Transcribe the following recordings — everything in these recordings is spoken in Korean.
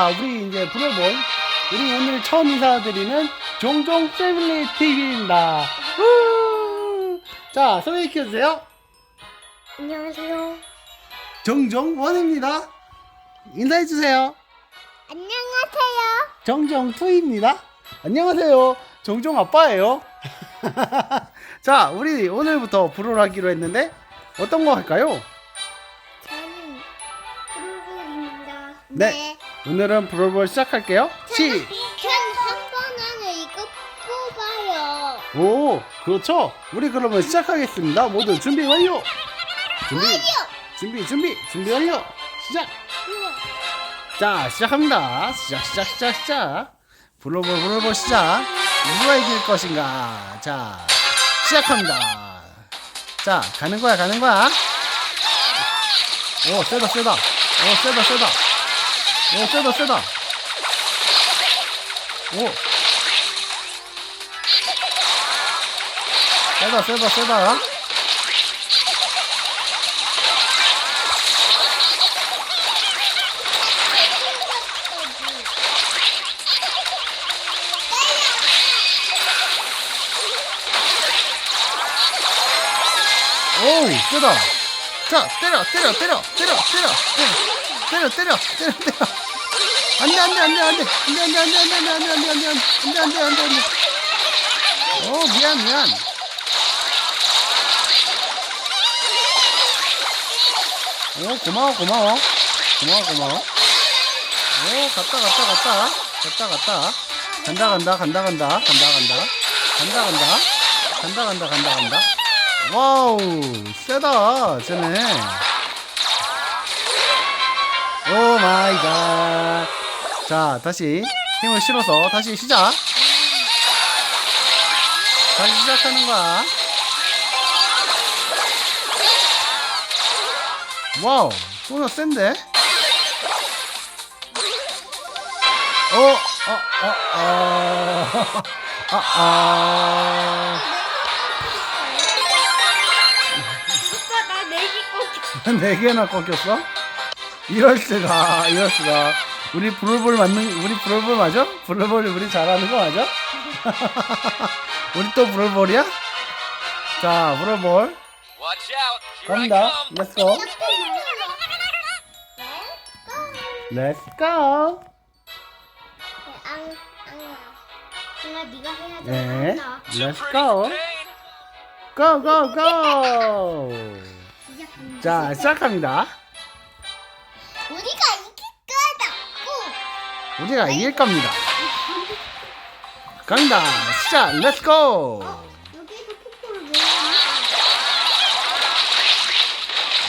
아, 우리 이제 브로볼 우리 오늘 처음 인사드리는 종종 패밀리 TV입니다. 자, 소개 키워주세요. 안녕하세요. 정정원입니다. 인사해 주세요. 안녕하세요. 정정투입니다. 안녕하세요. 정정 아빠예요. 자, 우리 오늘부터 불을 하기로 했는데 어떤 거 할까요? 저는 브루블입니다. 네. 오늘은 브롤볼 시작할게요. 시. 전한 번 안에 이거 뽑아요. 오, 그렇죠. 우리 그러면 시작하겠습니다. 모두 준비 완료. 준비. 준비, 준비, 준비 완료. 시작. 자, 시작합니다. 시작, 시작, 시작, 시작. 불러볼, 불러볼, 시작. 누가 이길 것인가? 자, 시작합니다. 자, 가는 거야, 가는 거야. 오, 세다, 세다. 오, 세다, 세다. 오, 세다, 세다. 오. 세다, 세다, 세다. 오우 세다 자 때려 때려 때려 때려 때려 때려 때려 때려 때려 때려 안돼 안돼 안돼 안돼 안돼 안돼 안돼 안돼 안돼 안돼 안돼 안돼 안돼 안돼 안돼 안돼 오 미안 미안 오 고마워 고마워 고마워 고마워 오 갔다 갔다 갔다 갔다 갔다 간다 간다 간다 간다 간다 간다 간다 간다 간다 간다 간다 간다 와우 세다 쟤네 오 마이 갓 자 다시 힘을 실어서 다시 시작 다시 시작하는 거야 와우 소나 센데 어, 어, 어, 어, 아, 아. 오빠 나 내기 꼭. 네 개나 꺾였어? 이럴 수가, 이럴 수가. 우리 브롤볼 맞는, 우리 브롤볼 맞아? 브롤볼 우리 잘하는 거 맞아? 우리 또 브롤볼이야? 자, 브롤볼. Come! 렛츠고. 렛츠고. 네. 나. 렛츠고. 고, 고, 고! 시작합니다. 자, 시작합니다. 우리가 이길 겁니다. 갑니다. 시작, 렛츠고! 어? 여기도 폭포를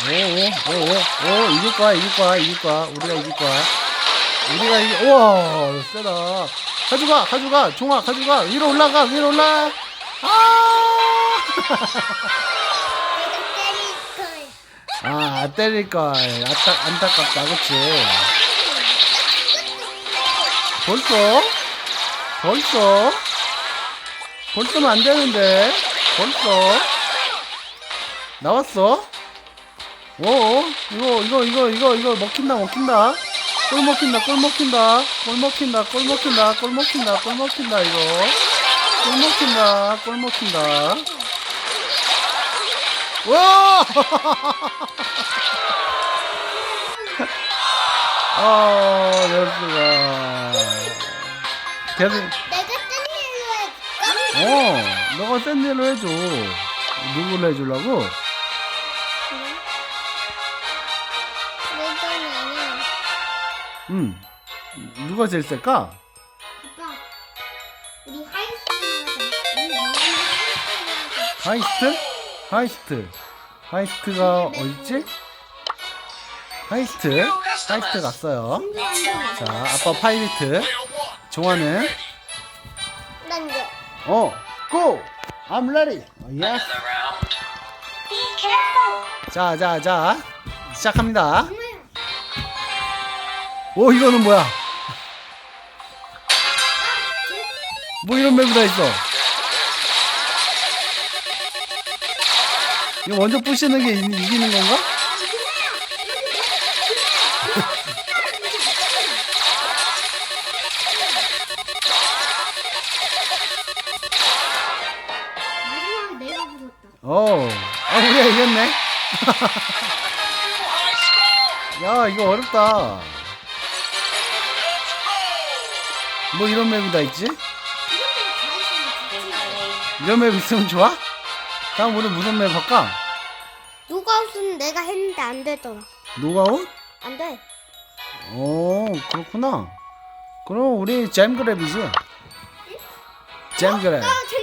왜? 오, 오, 오, 오, 오, 이길 거야, 이길 거야, 이길 거야. 우리가 이길 거야. 우리가 이길, 우와, 세다. 가져가, 가져가, 종아, 가져가. 위로 올라가, 위로 올라. 아! 내가 때릴 거야. 아, 안 때릴 걸. 안타, 안타깝다, 그치? 벌써? 벌써? 벌써는 안 되는데. 벌써? 나왔어? 오, 이거, 이거, 이거, 이거, 이거 먹힌다, 먹힌다. 꿀 먹힌다, 꿀 먹힌다. 꿀 먹힌다, 꿀 먹힌다, 꿀 먹힌다, 꿀 먹힌다, 이거. 꿀 먹힌다, 꿀 먹힌다. 와! 아, 열수가. 계속, 내가 때리려 했까? 어, 너가 센 일로 해줘. 누구를 해주려고? 아니야. 응. 누가 제일 셀까? 아빠, 우리 하이스트 하자. 하이스트? 하이스트. 하이스트가 어딨지? 하이스트. 하이스트 갔어요. 자, 아빠 파이리트. 종아는, 난 이제 어, 고! I'm ready. 예. 자, 자, 자. 시작합니다. 오, 이거는 뭐야? 뭐 이런 맵이 다 있어. 이거 먼저 부시는 게 이- 이기는 건가? 오, 아 우리가 이겼네. 야 이거 어렵다. 뭐 이런 맵이 다 있지? 이런 맵 있으면 좋아? 다음 우리 무슨 맵 할까? 웃으면 내가 했는데 안 되더라. 노가웃? 안 돼. 오 그렇구나. 그럼 우리 잼그랩이지. 잼그랩. 나젠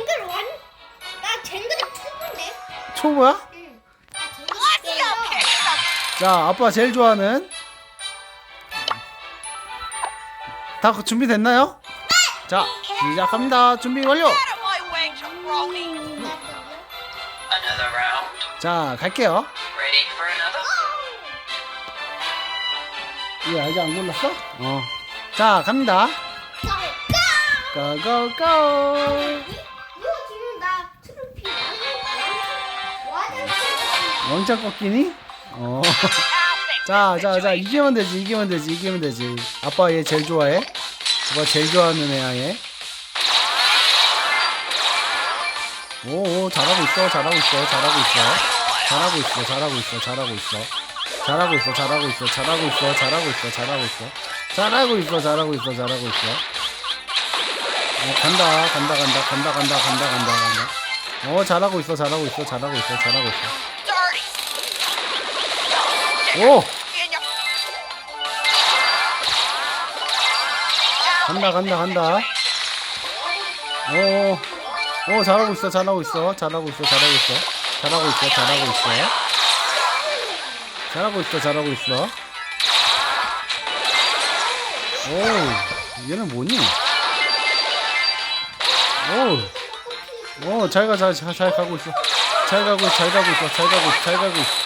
초보야? 응. 자 아빠 제일 좋아하는. 다 준비됐나요? 자 시작합니다. 준비 완료. 자 갈게요. 이거 아직 안 골랐어? 어. 자 갑니다. 고고고. 왕창 꺾이니? 어. 자, 자, 자, 이기면 되지, 이기면 되지, 이기면 되지. 아빠 얘 제일 좋아해? 아빠 제일 좋아하는 애야, 얘. 오, 오, 잘하고 있어, 잘하고 있어, 잘하고 있어. 잘하고 있어, 잘하고 있어, 잘하고 있어. 잘하고 있어, 잘하고 있어, 잘하고 있어, 잘하고 있어, 잘하고 있어. 잘하고 있어, 잘하고 있어, 잘하고 있어. 어, 간다, 간다, 간다, 간다, 간다, 간다, 간다, 간다. 어, 잘하고 있어, 잘하고 있어, 잘하고 있어, 잘하고 있어. 오! 간다 간다 간다. 오, 오 잘하고 있어 잘하고 있어. 잘하고 있어 잘하고 있어. 잘하고 있어 잘하고 있어. 잘하고 있어 잘하고 있어. 오 얘는 뭐니? 오오잘 가 잘잘 잘 가고 있어. 잘 가고 잘 가고 있어 잘 가고 잘 가고 있어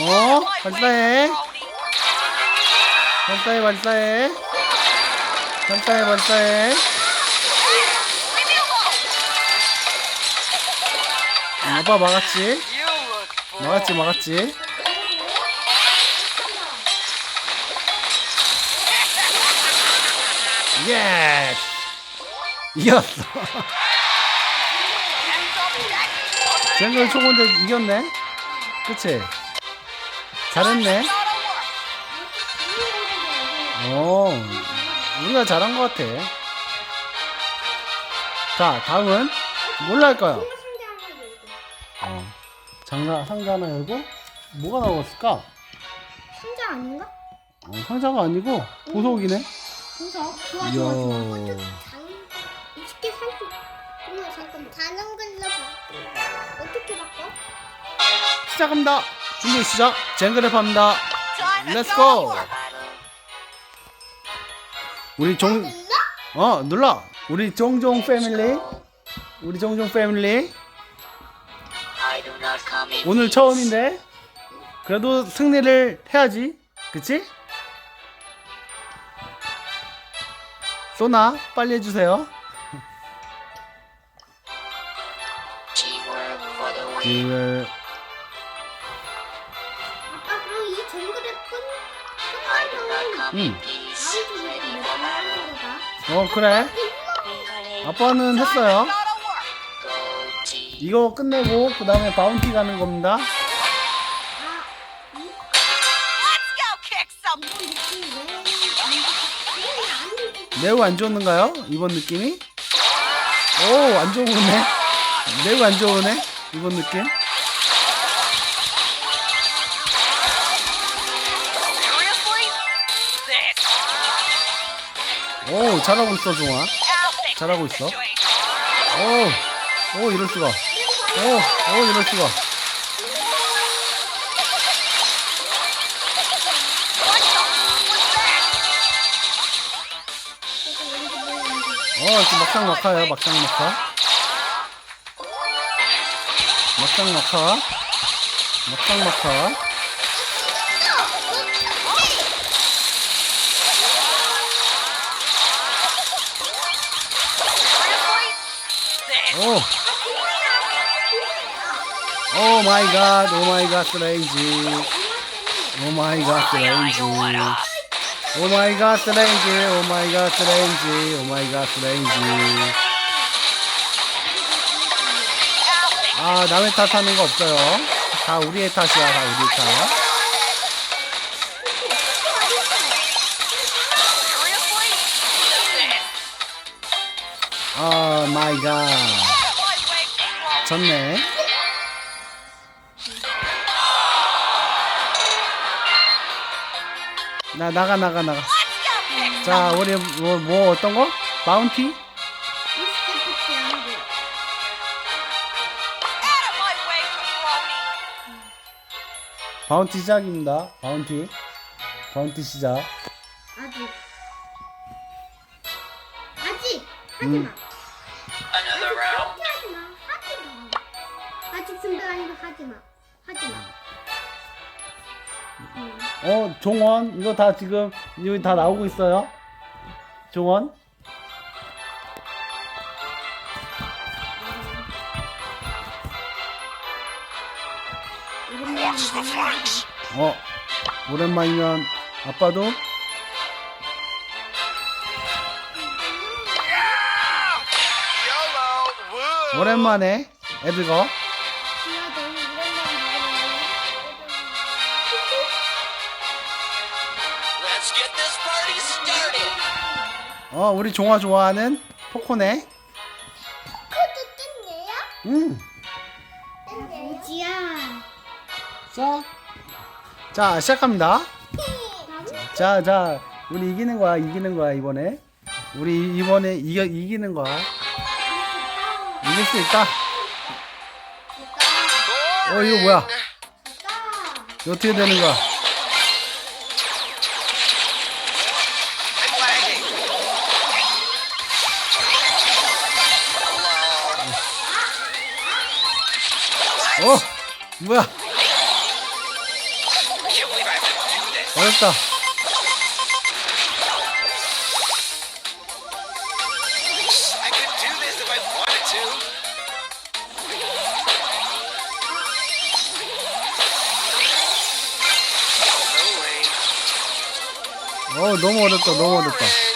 어? 발사해. 발사해 발사해. 발사해 발사해. 어, 아빠 막았지? look full. 막았지 막았지? 예 이겼어. 쟁글 초본데 이겼네? 그치 잘했네 오 우리가 잘한 것 같아 자 다음은 뭘로 할까요? 어, 장사 상자 하나 열고 뭐가 나왔을까? 상자 아닌가? 어, 상자가 아니고 보석이네. 좋아 이야. 좋아 좋아. 완전 장 20개 살수 그러면 잠깐 다른 걸로 바꿔. 어떻게 바꿔? 시작합니다. 준비 시작. 쟁그랩 합니다. Time to Let's go. go. 우리 종? 어 눌러. 우리 종종 패밀리. 우리 종종 패밀리. 오늘 처음인데 그래도 승리를 해야지. 그치? 소나 빨리 해주세요. 다? 어 그래. 아빠는 했어요. 이거 끝내고 그 다음에 바운티 가는 겁니다. 아? 매우 안 좋은가요? 이번 느낌이? 오, 안 좋으네. 매우 안 좋으네. 이번 느낌. 오, 잘하고 있어, 종아. 잘하고 있어. 오, 오, 이럴 수가. 오, 오, 이럴 수가. What the was that? 어, 지금 막상 막하야, 막상 막하. 막상 막하. 막상 막하. 오. 오 마이 갓, 오 마이 갓, 스트레인지. 오 마이 갓, 스트레인지. 오 마이 갓, 스트레인지. 오 마이 갓, 스트레인지. 오 마이 갓, 스트레인지. 아, 남의 탓하는 거 없어요. 다 우리의 탓이야, 다 우리 탓. 마이 갓. 졌네. 나 나가 나가 나가. 자, 우리 뭐, 뭐 어떤 거? jabroni. 바운티 시작입니다. 바운티. 바운티 시작. 아직. 아직 하지 음. 마. 하지 마. 하지 마. 음. 어, 종원. 이거 다 지금 여기 다 나오고 있어요. 종원. Flanks. 어, 오랜만이면 아빠도. 오랜만에 애들 거. 어, 우리 종화 좋아하는 포코네. 음. 뜬네요? 지아. 자. 자, 시작합니다. 자, 자, 우리 이기는 거야, 이기는 거야, 이번에. 우리 이번에 이겨, 이기는 거야. 이길 수 있다. 어, 이거 뭐야? 이거 어떻게 되는 거야? 어, 뭐야? 어렵다. 어, 너무 어렵다, 너무 어렵다.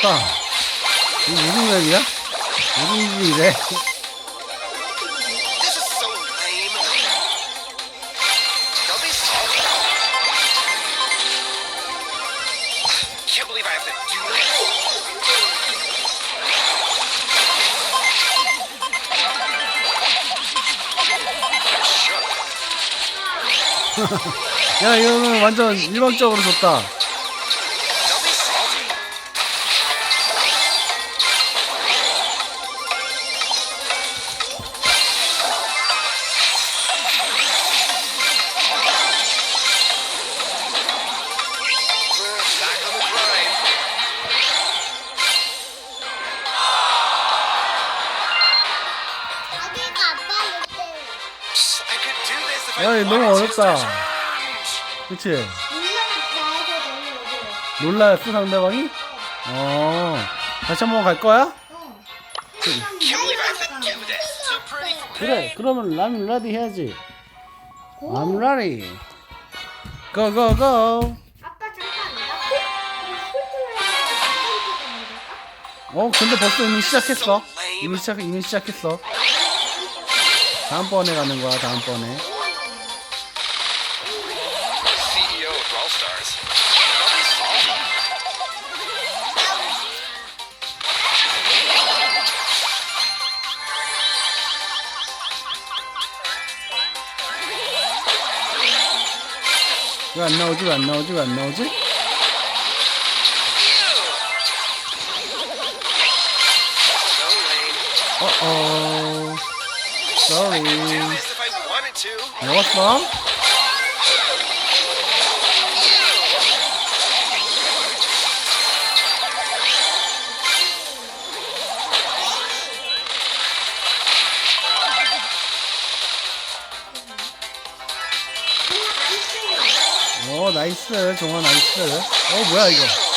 어렵다. 이거 무슨 맵이야? 무슨. Shook. 야, 이거는 완전 일방적으로 졌다. 이거 너무. 어렵다. 그치? 놀라였어, 상대방이? 어. 다시 한 번 갈 거야? 그래, 그러면 I'm ready 해야지. I'm ready. Go, go, go. 어, 근데 벌써 이미 시작했어. 이미 시작, 이미 시작했어. 다음번에 가는 거야, 다음번에. 왜안 나오지? 왜안 나오지? 왜안 나오지? So lame. 어어. Sorry. Do this 나이스. 종아 나이스. 어 뭐야 이거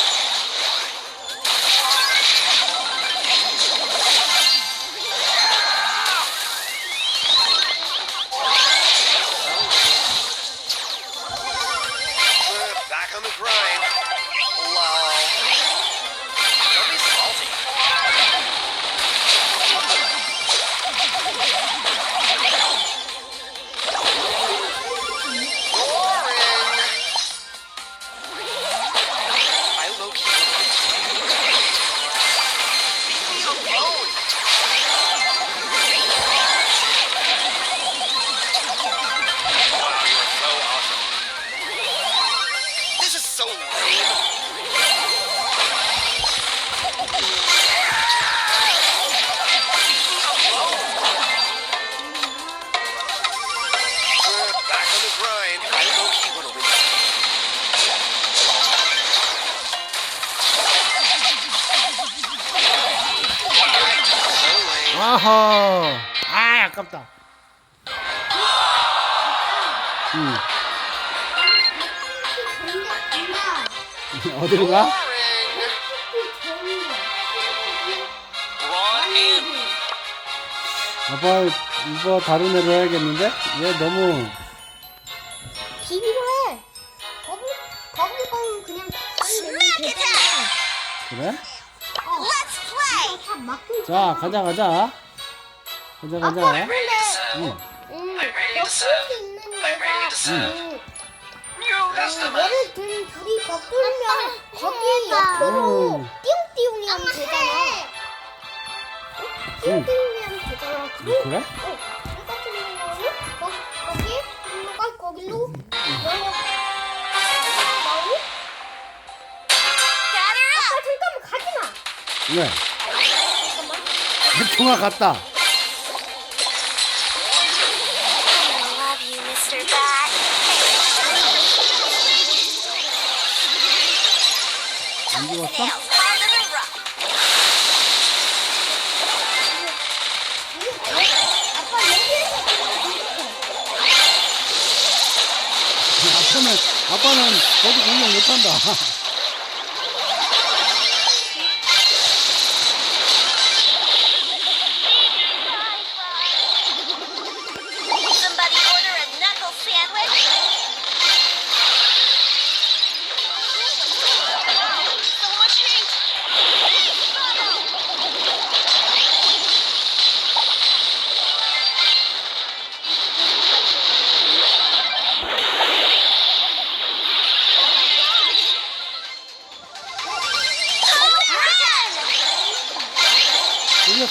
아 아깝다 응 어디로 가? 아빠 이거 다른 애로 해야겠는데? 얘 너무 비비로 해. 버블 버블건 그냥. 그래? 어. 자 가자 가자 가자 아빠 근데 응. 음, I'm ready to 엮을 serve. 수 있는 I'm 데가 ready to serve. 음, That's the 음, best. 얘를 둘 둘이 꺾으면 거기 옆으로 음. 하면 되잖아. 하면 되잖아. 그리고 그래? 어, 똑같은 경우는 거, 거기 누가 거기로 나오고 아빠 잠깐만 가지 마. 왜? 잠깐만. 통화 갔다 여기에서 아빠는 아빠는 거기 공격 못한다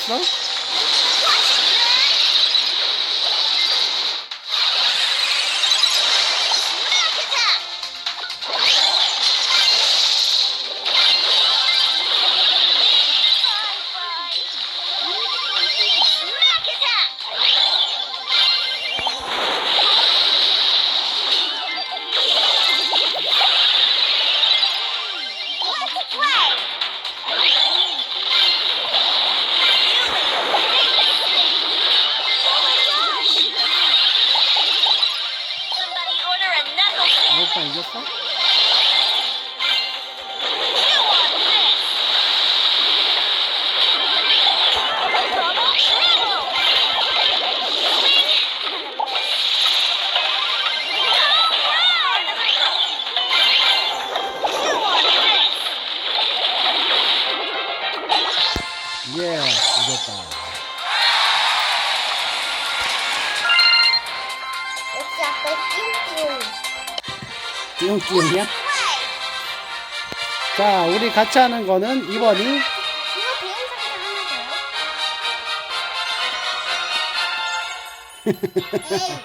들 换一个ら。Play! 자 우리 같이 하는 거는 2번이 이거 대형 상자 하나 더요? 에이.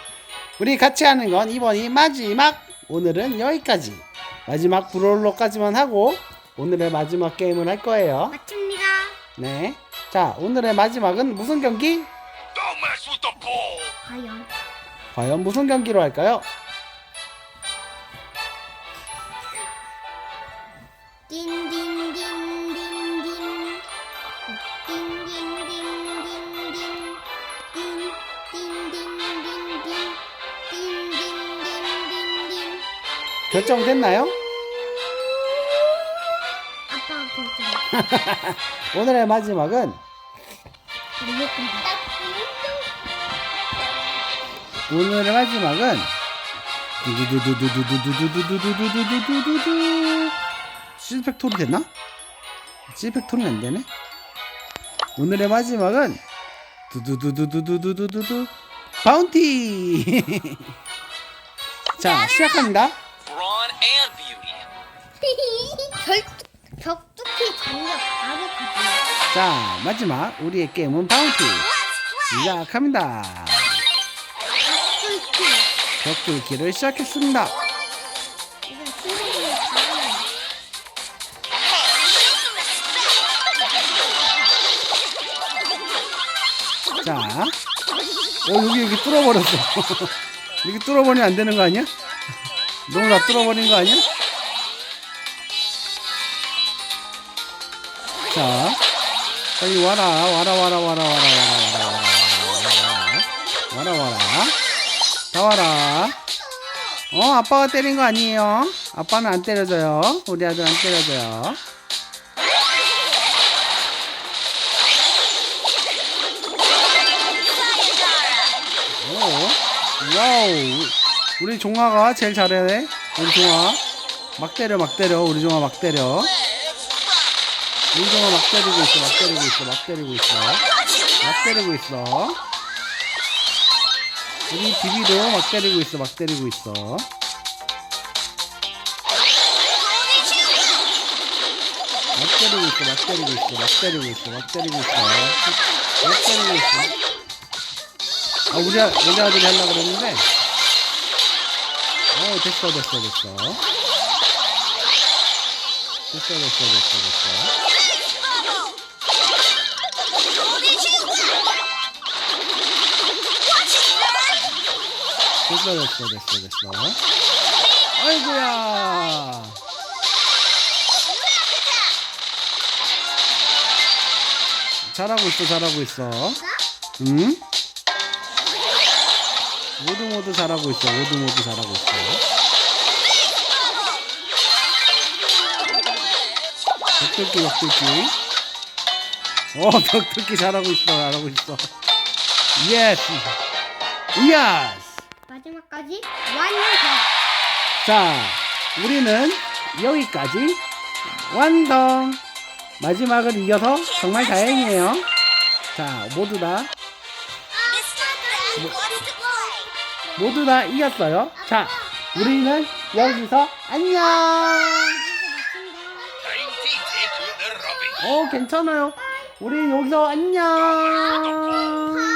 우리 같이 하는 건 2번이 마지막 오늘은 여기까지. 마지막 브롤러까지만 하고 오늘의 마지막 게임을 할 거예요. 맞춥니다. 네. 자, 오늘의 마지막은 무슨 경기? 과연 과연 무슨 경기로 할까요? 결정됐나요? 아빠가 결정. 오늘의 마지막은 오늘의 마지막은 두두두두두두두두두두두두두두두두 시팩토리 됐나? 시팩토리 안 되네. 오늘의 마지막은 두두두두두두두두두 바운티. 자 시작합니다. 바로 가자. 자 마지막 우리의 게임은 바운티 시작합니다. 격투기. 격돌기를 시작했습니다. 이건 친구들이 잘하는. 자, 어 여기 여기 뚫어버렸어. 여기 뚫어버리면 안 되는 거 아니야? 너무 다 뚫어버린 거 아니야? 자, 빨리 와라, 와라, 와라, 와라, 와라, 와라, 와라, 와라, 와라, 와라, 와라, 다 와라. 어, 아빠가 때린 거 아니에요? 아빠는 안 때려줘요. 우리 아들 안 때려줘요. 오, 와우. 우리 종아가 제일 잘해. 우리 종아. 막 때려, 막 때려. 우리 종아 막 때려. 종아 막 때리고 있어, 막 때리고 있어, 막 때리고 있어. 막 때리고 있어. 우리 비비도 막 때리고 있어, 막 때리고 있어. 막 때리고 있어, 막 때리고 있어, 막 때리고 있어, 막 때리고 있어. 막 때리고 있어. 아, 우리, 아- 우리 아들이 하려고 그랬는데. 어, 됐어, 됐어, 됐어. 됐어, 됐어, 됐어, 됐어. 됐어, 됐어, 됐어, 됐어. 아이고야. 잘하고 있어, 잘하고 있어. 응? 모두 모두 잘하고 있어. 모두 모두 잘하고 있어. 벽돌기 벽돌기. 어 벽돌기 잘하고 있어. 잘하고 있어. 예스. 예스. 마지막까지 완성. 자, 우리는 여기까지 완성. 마지막을 이겨서 정말 다행이에요. 자, 모두 다 모두 다 이겼어요. 자, 우리는 여기서 안녕. 어, 괜찮아요. 우리 여기서 안녕.